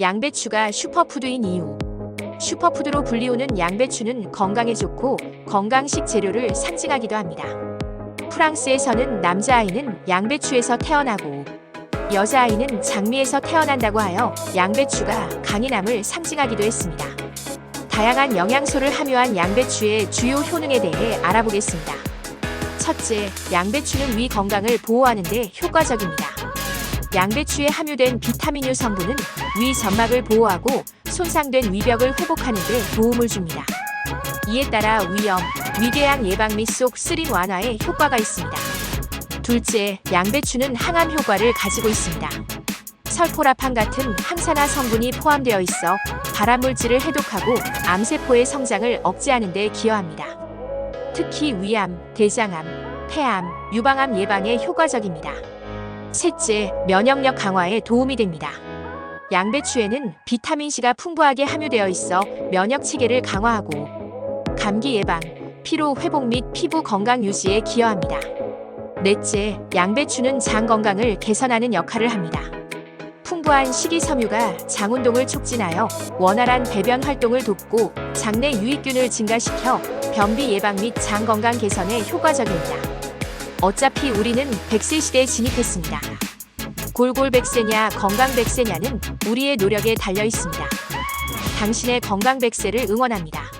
양배추가 슈퍼푸드인 이유. 슈퍼푸드로 불리우는 양배추는 건강에 좋고 건강식 재료를 상징하기도 합니다. 프랑스에서는 남자아이는 양배추에서 태어나고 여자아이는 장미에서 태어난다고 하여 양배추가 강인함을 상징하기도 했습니다. 다양한 영양소를 함유한 양배추의 주요 효능에 대해 알아보겠습니다. 첫째, 양배추는 위 건강을 보호하는 데 효과적입니다. 양배추에 함유된 비타민유 성분은 위 점막을 보호하고 손상된 위벽을 회복하는 데 도움을 줍니다. 이에 따라 위염, 위궤양 예방 및 속 쓰림 완화에 효과가 있습니다. 둘째, 양배추는 항암 효과를 가지고 있습니다. 설포라판 같은 항산화 성분이 포함되어 있어 발암물질을 해독하고 암세포의 성장을 억제하는 데 기여합니다. 특히 위암, 대장암, 폐암, 유방암 예방에 효과적입니다. 셋째, 면역력 강화에 도움이 됩니다. 양배추에는 비타민C가 풍부하게 함유되어 있어 면역 체계를 강화하고 감기 예방, 피로 회복 및 피부 건강 유지에 기여합니다. 넷째, 양배추는 장 건강을 개선하는 역할을 합니다. 풍부한 식이섬유가 장 운동을 촉진하여 원활한 배변 활동을 돕고 장내 유익균을 증가시켜 변비 예방 및 장 건강 개선에 효과적입니다. 어차피 우리는 100세 시대에 진입했습니다. 골골 100세냐 건강 100세냐는 우리의 노력에 달려 있습니다. 당신의 건강 100세를 응원합니다.